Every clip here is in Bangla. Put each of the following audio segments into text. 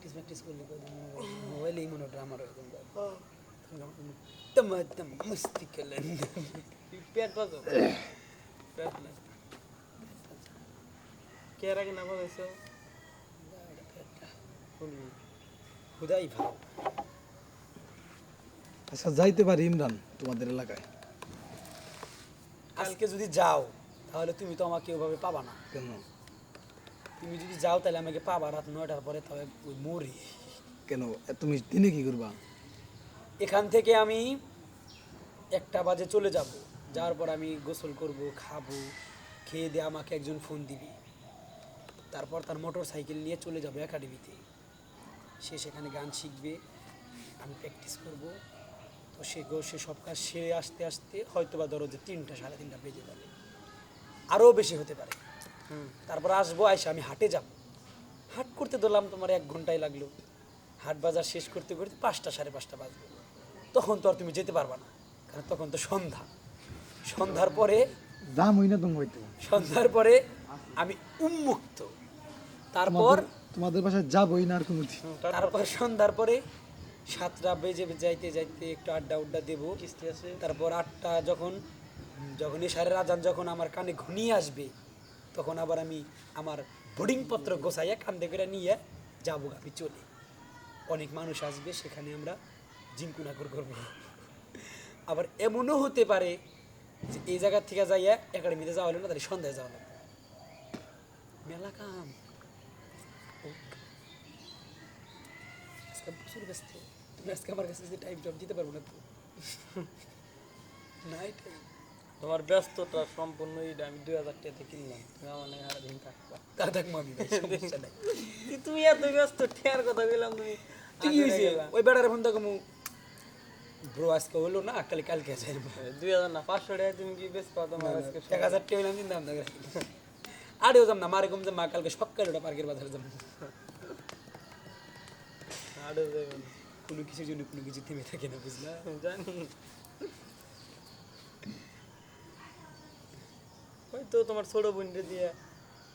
প্র্যাকটিস প্র্যাকটিস করলে মোবাইলেই মনে ড্রামার এরকম তম তম মস্তি করলেন পেট বাজো? কে এর আগে নাম হয়েছে হুদাই ভালো। আচ্ছা যাইতে পারি ইমরান তোমাদের এলাকায়। আজকে যদি যাও তাহলে তুমি তো আমাকে ওভাবে পাবা না। কেন? তুমি যদি যাও তাহলে আমাকে পাবা রাত নয়টার পরে তবে ওই মরি। কেন? তুমি দিনে কি করবা? এখান থেকে আমি একটা বাজে চলে যাব। যাওয়ার পর আমি গোসল করব খাব খেয়ে দিয়ে আমাকে একজন ফোন দিবি। তারপর তার মোটর সাইকেল নিয়ে চলে যাব একাডেমিতে। সে সেখানে গান শিখবে আমি প্র্যাকটিস করব। তো সে গো- সে সব কাজ সেরে আসতে আসতে হয়তো বা ধরো যে তিনটা সাড়ে তিনটা বেজে যাবে। আরও বেশি হতে পারে। তারপর আসব আইসা আমি হাটে যাব। হাট করতে ধরলাম তোমার এক ঘন্টায় লাগল। হাট বাজার শেষ করতে করতে পাঁচটা সাড়ে পাঁচটা বাজবে তখন তো আর তুমি যেতে পারবা না কারণ তখন তো সন্ধ্যা। সন্ধ্যার পরে দাম হই না তুমি হইতে সন্ধ্যার পরে আমি উন্মুক্ত। তারপর তোমাদের- বাসায় যাবই না আর কোনো তারপর সন্ধ্যার পরে সাতটা বেজে যাইতে যাইতে একটু আড্ডা উড্ডা দেবো। কিস্তি আছে। তারপর আটটা যখন যখন এশারের আজান যখন আমার কানে ঘনিয়ে আসবে তখন আবার আমি আমার বোর্ডিং পত্র গোছাইয়া কান্দে করে নিয়ে যাব আমি চলে অনেক মানুষ আসবে, সেখানে আমরা জিঙ্কুনাকর করব। আবার এমনও হতে পারে যে এই জায়গা থেকে যাইয়া একাডেমিতে যাওয়া হলো না, তাহলে সন্ধ্যায় যাওয়া লাগবে। মেলা কাম। প্রচুর ব্যস্ত। তুমি আজকে আমার কাছে টাইম জব দিতে পারব না তো? নাই টাইম তোমার ব্যস্ততা সম্পূর্ণ এটা আমি দুই হাজার টাকাতে কিনলাম তুমি আমার নাকি সারাদিন থাকবা। তা থাক মামি সমস্যা নাই। তুমি এত ব্যস্ত? ঠেয়ার কথা বললাম তুমি। কি হয়েছে ওই বেড়ার ফোন দেখো ব্রো আজকে হলো না কালে কালকে আছে। দুই হাজার না পাঁচশো টাকা তুমি কি বেশ পাও তোমার আজকে এক হাজার টাকা হইলাম দাম দেখে আরেও যাম না মারে কম যে মা কালকে সকালে ওটা পার্কের বাজারে যাব আরও যাবে কোনো কিছুর জন্য কোনো কিছু থেমে থাকে না বুঝলা? জানি। তো তোমার ছোট বোনটা দিয়ে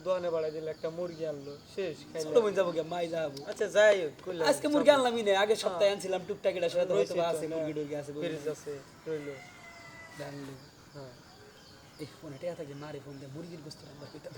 দোকানে বাড়াই দিলে একটা মুরগি আনলো শেষ ছোট বোন যাব গিয়ে মাই যাব। আচ্ছা যাই হোক আজকে মুরগি আনলামই না আগের সপ্তাহে আনছিলাম টুকটাক এটা সেটা হয়তো আছে মুরগি টুরগি আছে ফ্রিজ আছে রইল। জানলে। হ্যাঁ। এই ফোনে টেয়া থাকে মারে ফোন দিয়ে মুরগির গোস্ত রান্না করতে